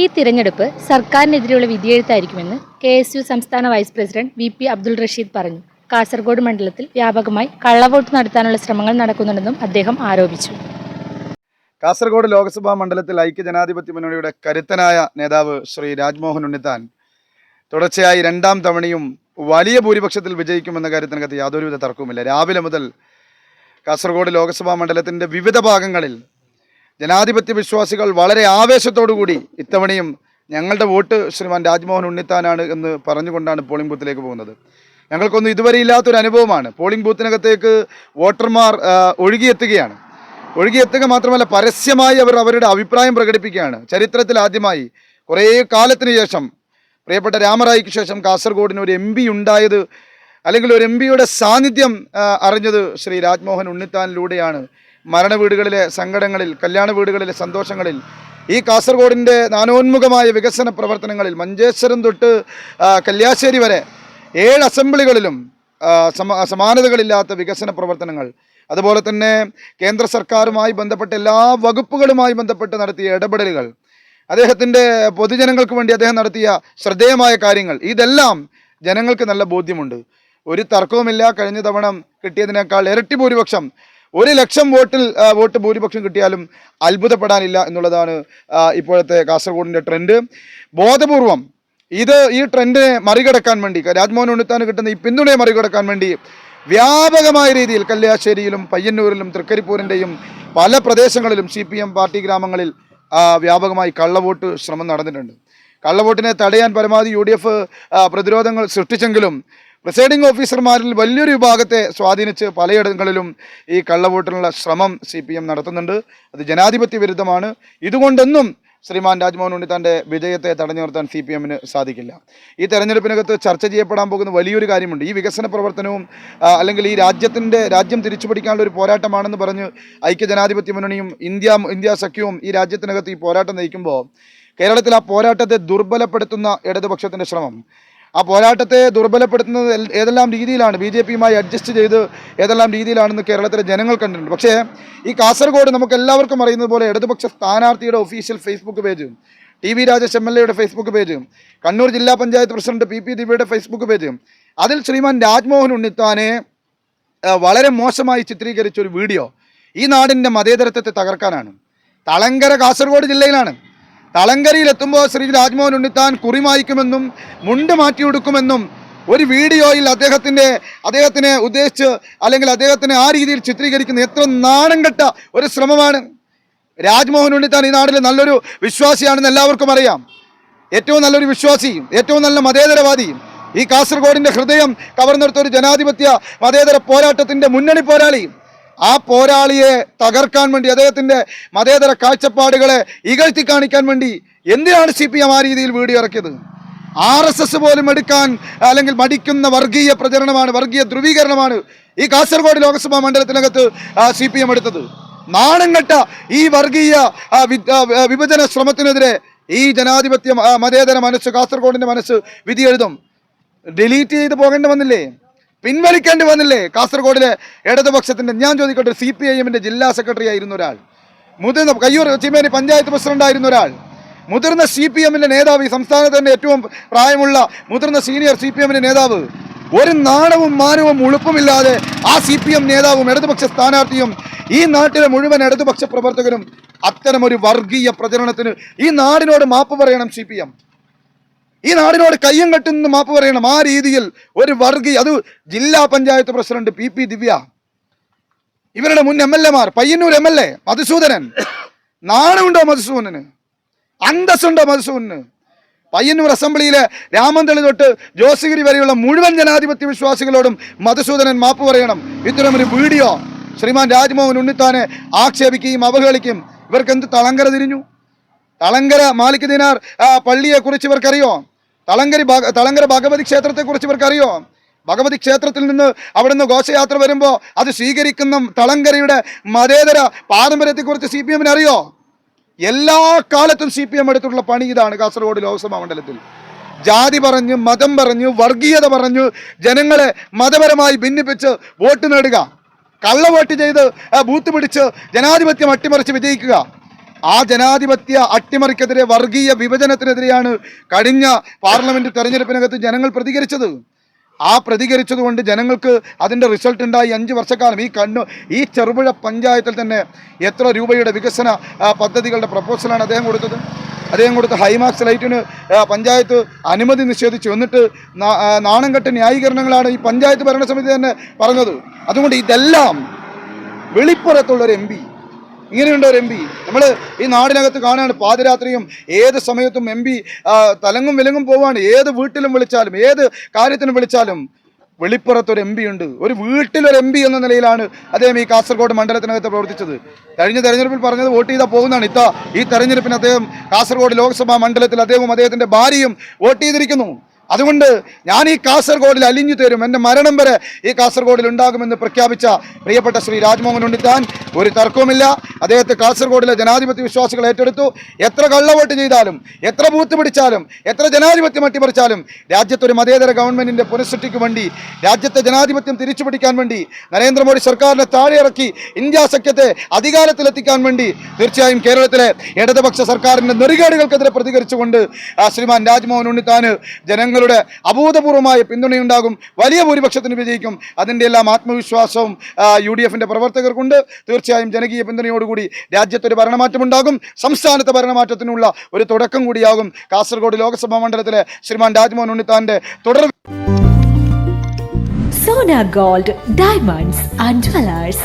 ഈ തിരഞ്ഞെടുപ്പ് സർക്കാരിനെതിരെയുള്ള വിധിയെഴുത്തായിരിക്കുമെന്ന് കെ എസ് യു സംസ്ഥാന vice president V P Abdul Rasheed പറഞ്ഞു. കാസർഗോഡ് മണ്ഡലത്തിൽ വ്യാപകമായി കള്ളവോട്ട് നടത്താനുള്ള ശ്രമങ്ങൾ നടക്കുന്നുണ്ടെന്നും അദ്ദേഹം ആരോപിച്ചു. കാസർഗോഡ് ലോക്സഭാ മണ്ഡലത്തിൽ ഐക്യജനാധിപത്യ മുന്നണിയുടെ കരുത്തനായ നേതാവ് ശ്രീ രാജ്മോഹൻ ഉണ്ണിത്താൻ തുടർച്ചയായി രണ്ടാം തവണയും വലിയ ഭൂരിപക്ഷത്തിൽ വിജയിക്കുമെന്ന കാര്യത്തിനകത്ത് യാതൊരുവിധ തർക്കവുമില്ല. രാവിലെ മുതൽ കാസർഗോഡ് ലോക്സഭാ മണ്ഡലത്തിന്റെ വിവിധ ഭാഗങ്ങളിൽ ജനാധിപത്യ വിശ്വാസികൾ വളരെ ആവേശത്തോടുകൂടി ഇത്തവണയും ഞങ്ങളുടെ വോട്ട് ശ്രീമാൻ രാജ്മോഹൻ ഉണ്ണിത്താനാണ് എന്ന് പറഞ്ഞുകൊണ്ടാണ് പോളിംഗ് ബൂത്തിലേക്ക് പോകുന്നത്. ഞങ്ങൾക്കൊന്നും ഇതുവരെ ഇല്ലാത്തൊരു അനുഭവമാണ്. പോളിംഗ് ബൂത്തിനകത്തേക്ക് വോട്ടർമാർ ഒഴുകിയെത്തുകയാണ്. ഒഴുകിയെത്തുക മാത്രമല്ല പരസ്യമായി അവർ അവരുടെ അഭിപ്രായം പ്രകടിപ്പിക്കുകയാണ്. ചരിത്രത്തിൽ ആദ്യമായി കുറേ കാലത്തിന് ശേഷം പ്രിയപ്പെട്ട രാമറായിക്ക് ശേഷം കാസർഗോഡിന് ഒരു എം പി ഉണ്ടായത് അല്ലെങ്കിൽ ഒരു എം പിയുടെ സാന്നിധ്യം അറിഞ്ഞത് ശ്രീ രാജ്മോഹൻ ഉണ്ണിത്താനിലൂടെയാണ്. മരണ വീടുകളിലെ സങ്കടങ്ങളിൽ കല്യാണ വീടുകളിലെ സന്തോഷങ്ങളിൽ ഈ കാസർഗോഡിന്റെ നാനോന്മുഖമായ വികസന പ്രവർത്തനങ്ങളിൽ മഞ്ചേശ്വരം തൊട്ട് കല്യാശ്ശേരി വരെ ഏഴ് അസംബ്ലികളിലും സമാനതകളില്ലാത്ത വികസന പ്രവർത്തനങ്ങൾ. അതുപോലെ തന്നെ കേന്ദ്ര സർക്കാരുമായി ബന്ധപ്പെട്ട എല്ലാ വകുപ്പുകളുമായി ബന്ധപ്പെട്ട് നടത്തിയ ഇടപെടലുകൾ. അദ്ദേഹത്തിന്റെ പൊതുജനങ്ങൾക്ക് വേണ്ടി അദ്ദേഹം നടത്തിയ ശ്രദ്ധേയമായ കാര്യങ്ങൾ. ഇതെല്ലാം ജനങ്ങൾക്ക് നല്ല ബോധ്യമുണ്ട്. ഒരു തർക്കവുമില്ല. കഴിഞ്ഞ തവണ കിട്ടിയതിനേക്കാൾ ഇരട്ടി ഭൂരിപക്ഷം ഒരു ലക്ഷം വോട്ടിൽ വോട്ട് ഭൂരിപക്ഷം കിട്ടിയാലും അത്ഭുതപ്പെടാനില്ല എന്നുള്ളതാണ് ഇപ്പോഴത്തെ കാസർഗോഡിന്റെ ട്രെൻഡ്. ബോധപൂർവം ഇത് ഈ ട്രെൻഡിനെ മറികടക്കാൻ വേണ്ടി രാജ്മോഹൻ ഉണ്ണിത്താന് കിട്ടുന്ന ഈ പിന്തുണയെ മറികടക്കാൻ വേണ്ടി വ്യാപകമായ രീതിയിൽ കല്യാശ്ശേരിയിലും പയ്യന്നൂരിലും തൃക്കരിപ്പൂരിന്റെയും പല പ്രദേശങ്ങളിലും സി പാർട്ടി ഗ്രാമങ്ങളിൽ വ്യാപകമായി കള്ളവോട്ട് ശ്രമം നടന്നിട്ടുണ്ട്. കള്ളവോട്ടിനെ തടയാൻ പരമാവധി യു പ്രതിരോധങ്ങൾ സൃഷ്ടിച്ചെങ്കിലും പ്രിസൈഡിംഗ് ഓഫീസർമാരിൽ വലിയൊരു വിഭാഗത്തെ സ്വാധീനിച്ച് പലയിടങ്ങളിലും ഈ കള്ളവോട്ടിനുള്ള ശ്രമം സി പി എം നടത്തുന്നുണ്ട്. അത് ജനാധിപത്യ വിരുദ്ധമാണ്. ഇതുകൊണ്ടൊന്നും ശ്രീമാൻ രാജ്മോഹൻ ഉണ്ണിത്താന്റെ വിജയത്തെ തടഞ്ഞു നിർത്താൻ സി പി എമ്മിന് സാധിക്കില്ല. ഈ തെരഞ്ഞെടുപ്പിനകത്ത് ചർച്ച ചെയ്യപ്പെടാൻ പോകുന്ന വലിയൊരു കാര്യമുണ്ട്. ഈ വികസന പ്രവർത്തനവും അല്ലെങ്കിൽ ഈ രാജ്യത്തിന്റെ രാജ്യം തിരിച്ചു പിടിക്കാനുള്ള ഒരു പോരാട്ടമാണെന്ന് പറഞ്ഞ് ഐക്യജനാധിപത്യ മുന്നണിയും ഇന്ത്യ ഇന്ത്യ സഖ്യവും ഈ രാജ്യത്തിനകത്ത് ഈ പോരാട്ടം നയിക്കുമ്പോൾ കേരളത്തിൽ ആ പോരാട്ടത്തെ ദുർബലപ്പെടുത്തുന്ന ഇടതുപക്ഷത്തിന്റെ ശ്രമം ആ പോരാട്ടത്തെ ദുർബലപ്പെടുത്തുന്നത് ഏതെല്ലാം രീതിയിലാണ്? ബി ജെ പിയുമായി അഡ്ജസ്റ്റ് ചെയ്ത് ഏതെല്ലാം രീതിയിലാണെന്ന് കേരളത്തിലെ ജനങ്ങൾ കണ്ടിട്ടുണ്ട്. പക്ഷേ ഈ കാസർഗോഡ് നമുക്ക് എല്ലാവർക്കും അറിയുന്നത് പോലെ ഇടതുപക്ഷ സ്ഥാനാർത്ഥിയുടെ ഒഫീഷ്യൽ ഫേസ്ബുക്ക് പേജും T V Rajesh M L എയുടെ ഫേസ്ബുക്ക് പേജ് കണ്ണൂർ ജില്ലാ പഞ്ചായത്ത് പ്രസിഡന്റ് പി പി ദിവ്യയുടെ ഫേസ്ബുക്ക് പേജ് അതിൽ ശ്രീമാൻ രാജ്മോഹൻ ഉണ്ണിത്താനെ വളരെ മോശമായി ചിത്രീകരിച്ച ഒരു വീഡിയോ ഈ നാടിന്റെ മതേതരത്വത്തെ തകർക്കാനാണ്. തളങ്കര കാസർഗോഡ് ജില്ലയിലാണ്. തളങ്കരയിൽ എത്തുമ്പോൾ ശ്രീ രാജ്മോഹൻ ഉണ്ണിത്താൻ കുറിമായിക്കുമെന്നും മുണ്ട് മാറ്റിയെടുക്കുമെന്നും ഒരു വീഡിയോയിൽ അദ്ദേഹത്തിന്റെ അദ്ദേഹത്തിനെ ഉദ്ദേശിച്ച് അല്ലെങ്കിൽ അദ്ദേഹത്തിനെ ആ രീതിയിൽ ചിത്രീകരിക്കുന്ന എത്ര നാണം കെട്ട ഒരു ശ്രമമാണ്. രാജ്മോഹൻ ഉണ്ണിത്താൻ ഈ നാട്ടിലെ നല്ലൊരു വിശ്വാസിയാണെന്ന് എല്ലാവർക്കും അറിയാം. ഏറ്റവും നല്ലൊരു വിശ്വാസിയും ഏറ്റവും നല്ല മതേതരവാദിയും. ഈ കാസർഗോഡിന്റെ ഹൃദയം കവർന്നെടുത്ത ഒരു ജനാധിപത്യ മതേതര പോരാട്ടത്തിന്റെ മുന്നണി പോരാളിയും. ആ പോരാളിയെ തകർക്കാൻ വേണ്ടി അദ്ദേഹത്തിന്റെ മതേതര കാഴ്ചപ്പാടുകളെ ഇകഴ്ത്തി കാണിക്കാൻ വേണ്ടി എന്തിനാണ് സി പി എം ആ രീതിയിൽ വീഡിയോ ഇറക്കിയത്? ആർ എസ് എസ് പോലും എടുക്കാൻ അല്ലെങ്കിൽ മടിക്കുന്ന വർഗീയ പ്രചരണമാണ് വർഗീയ ധ്രുവീകരണമാണ് ഈ കാസർഗോഡ് ലോക്സഭാ മണ്ഡലത്തിനകത്ത് സി പി എം എടുത്തത്. നാണം കെട്ട ഈ വർഗീയ വിഭജന ശ്രമത്തിനെതിരെ ഈ ജനാധിപത്യ മതേതര മനസ്സ് കാസർഗോഡിന്റെ മനസ്സ് വിധി എഴുതും ഡിലീറ്റ് ചെയ്ത് പോകേണ്ടി വന്നില്ലേ? പിൻവലിക്കേണ്ടി വന്നില്ലേ? കാസർഗോഡിലെ ഇടതുപക്ഷത്തിന്റെ ഞാൻ ചോദിക്കട്ടെ സി പി ഐ എമ്മിന്റെ ജില്ലാ സെക്രട്ടറി ആയിരുന്ന ഒരാൾ. മുതിർന്ന കയ്യൂർ ചിമേനി പഞ്ചായത്ത് പ്രസിഡന്റ് ആയിരുന്ന ഒരാൾ. മുതിർന്ന സി പി എമ്മിന്റെ നേതാവ് ഈ സംസ്ഥാനത്തിന്റെ ഏറ്റവും പ്രായമുള്ള മുതിർന്ന സീനിയർ സി പി എമ്മിന്റെ നേതാവ്. ഒരു നാണവും മാനവും ഉളുപ്പുമില്ലാതെ ആ സി പി എം നേതാവും ഇടതുപക്ഷ സ്ഥാനാർത്ഥിയും ഈ നാട്ടിലെ മുഴുവൻ ഇടതുപക്ഷ പ്രവർത്തകരും അത്തരമൊരു വർഗീയ പ്രചരണത്തിന് ഈ നാടിനോട് മാപ്പ് പറയണം സി പി എം. ഈ നാടിനോട് കയ്യം കെട്ടുന്ന മാപ്പ് പറയണം. ആ രീതിയിൽ ഒരു വർഗീയ അത് ജില്ലാ panchayat president P P Divya ഇവരുടെ മുൻ എം എൽ എമാർ Payyanur M L A Madhusoodanan നാണമുണ്ടോ മധുസൂദനന്? അന്തസ്സുണ്ടോ മധുസൂദനന്? പയ്യന്നൂർ അസംബ്ലിയിലെ രാമന്തളി തൊട്ട് ജോസഗിരി വരെയുള്ള മുഴുവൻ ജനാധിപത്യ വിശ്വാസികളോടും മധുസൂദനൻ മാപ്പ് പറയണം. ഇത്തരമൊരു വീഡിയോ ശ്രീമാൻ രാജ്മോഹൻ ഉണ്ണിത്താനെ ആക്ഷേപിക്കുകയും അവഹേളിക്കും ഇവർക്ക് എന്ത് തളങ്കര തിരിഞ്ഞു? തളങ്കര മാലിക് ദിനാർ പള്ളിയെക്കുറിച്ച് ഇവർക്കറിയോ? തളങ്കരി തളങ്കര ഭഗവതി ക്ഷേത്രത്തെക്കുറിച്ച് ഇവർക്കറിയോ? ഭഗവതി ക്ഷേത്രത്തിൽ നിന്ന് അവിടുന്ന് ഘോഷയാത്ര വരുമ്പോൾ അത് സ്വീകരിക്കുന്ന തളങ്കരയുടെ മതേതര പാരമ്പര്യത്തെക്കുറിച്ച് സി പി എമ്മിന് അറിയോ എല്ലാ കാലത്തും സി പി എം എടുത്തിട്ടുള്ള പണി ഇതാണ് കാസർഗോഡ് ലോക്സഭാ മണ്ഡലത്തിൽ. ജാതി പറഞ്ഞു മതം പറഞ്ഞു വർഗീയത പറഞ്ഞു ജനങ്ങളെ മതപരമായി ഭിന്നിപ്പിച്ച് വോട്ട് നേടുക കള്ളവോട്ട് ചെയ്ത് ബൂത്ത് പിടിച്ച് ജനാധിപത്യം അട്ടിമറിച്ച് വിജയിക്കുക. ആ ജനാധിപത്യ അട്ടിമറിക്കെതിരെ വർഗീയ വിഭജനത്തിനെതിരെയാണ് കഴിഞ്ഞ പാർലമെന്റ് തെരഞ്ഞെടുപ്പിനകത്ത് ജനങ്ങൾ പ്രതികരിച്ചത്. ആ പ്രതികരിച്ചതുകൊണ്ട് ജനങ്ങൾക്ക് അതിന്റെ റിസൾട്ട് ഉണ്ടായി അഞ്ച് വർഷക്കാലം. ഈ കണ്ണു ഈ ചെറുപുഴ പഞ്ചായത്തിൽ തന്നെ എത്ര രൂപയുടെ വികസന പദ്ധതികളുടെ പ്രപ്പോസലാണ് അദ്ദേഹം കൊടുത്തത്? അദ്ദേഹം കൊടുത്ത ഹൈമാക്സ് ലൈറ്റിന് പഞ്ചായത്ത് അനുമതി നിഷേധിച്ചു. എന്നിട്ട് നാണംകെട്ട് ന്യായീകരണങ്ങളാണ് ഈ പഞ്ചായത്ത് ഭരണസമിതി തന്നെ പറഞ്ഞത്. അതുകൊണ്ട് ഇതെല്ലാം വെളിപ്പുറത്തുള്ളൊരു എം പി ഇങ്ങനെയുണ്ട് ഒരു എം പി നമ്മൾ ഈ നാടിനകത്ത് കാണാണ് പാതിരാത്രിയും ഏത് സമയത്തും എം പി തലങ്ങും വിലങ്ങും പോവാണ്. ഏത് വീട്ടിലും വിളിച്ചാലും ഏത് കാര്യത്തിനും വിളിച്ചാലും വെളിപ്പുറത്തൊരു എം പി ഉണ്ട്. ഒരു വീട്ടിലൊരു എം പി എന്ന നിലയിലാണ് അദ്ദേഹം ഈ കാസർഗോഡ് മണ്ഡലത്തിനകത്ത് പ്രവർത്തിച്ചത്. കഴിഞ്ഞ തെരഞ്ഞെടുപ്പിൽ പറഞ്ഞത് വോട്ട് ചെയ്താൽ പോകുന്നതാണ്. ഇത്ത ഈ തെരഞ്ഞെടുപ്പിന് അദ്ദേഹം കാസർഗോഡ് ലോക്സഭാ മണ്ഡലത്തിൽ അദ്ദേഹവും അദ്ദേഹത്തിന്റെ ഭാര്യയും വോട്ട് ചെയ്തിരിക്കുന്നു. അതുകൊണ്ട് ഞാൻ ഈ കാസർഗോഡിൽ അലിഞ്ഞു തരും. എന്റെ മരണം വരെ ഈ കാസർഗോഡിൽ ഉണ്ടാകുമെന്ന് പ്രഖ്യാപിച്ച പ്രിയപ്പെട്ട ശ്രീ രാജ്മോഹൻ ഉണ്ണിത്താൻ ഒരു തർക്കവുമില്ല. അദ്ദേഹത്തെ കാസർഗോഡിലെ ജനാധിപത്യ വിശ്വാസികൾ ഏറ്റെടുത്തു. എത്ര കള്ളവോട്ട് ചെയ്താലും എത്ര ബൂത്ത് പിടിച്ചാലും എത്ര ജനാധിപത്യം അട്ടിമറിച്ചാലും രാജ്യത്തൊരു മതേതര ഗവൺമെന്റിന്റെ പുനഃസൃഷ്ടിക്ക് വേണ്ടി രാജ്യത്തെ ജനാധിപത്യം തിരിച്ചു പിടിക്കാൻ വേണ്ടി നരേന്ദ്രമോദി സർക്കാരിനെ താഴെ ഇറക്കി ഇന്ത്യ സഖ്യത്തെ അധികാരത്തിലെത്തിക്കാൻ വേണ്ടി തീർച്ചയായും കേരളത്തിലെ ഇടതുപക്ഷ സർക്കാരിന്റെ നെറികേടുകൾക്കെതിരെ പ്രതികരിച്ചുകൊണ്ട് ശ്രീമാൻ രാജ്മോഹൻ ഉണ്ണിത്താന് ജനങ്ങളുടെ അഭൂതപൂർവമായ പിന്തുണയുണ്ടാകും. വലിയ ഭൂരിപക്ഷത്തിന് വിജയിക്കും. അതിന്റെ എല്ലാം ആത്മവിശ്വാസവും യു ഡി എഫിന്റെ പ്രവർത്തകർക്കുണ്ട്. തീർച്ചയായും ജനകീയ പിന്തുണയോടുകൂടി രാജ്യത്തൊരു ഭരണമാറ്റമുണ്ടാകും. സംസ്ഥാനത്തെ ഭരണമാറ്റത്തിനുള്ള ഒരു തുടക്കം കൂടിയാകും. കാസർഗോഡ് ലോക്സഭാ മണ്ഡലത്തിലെ ശ്രീമാൻ രാജ്മോഹൻ ഉണ്ണിത്താന്റെ തുടർ Sona gold diamonds and jewellers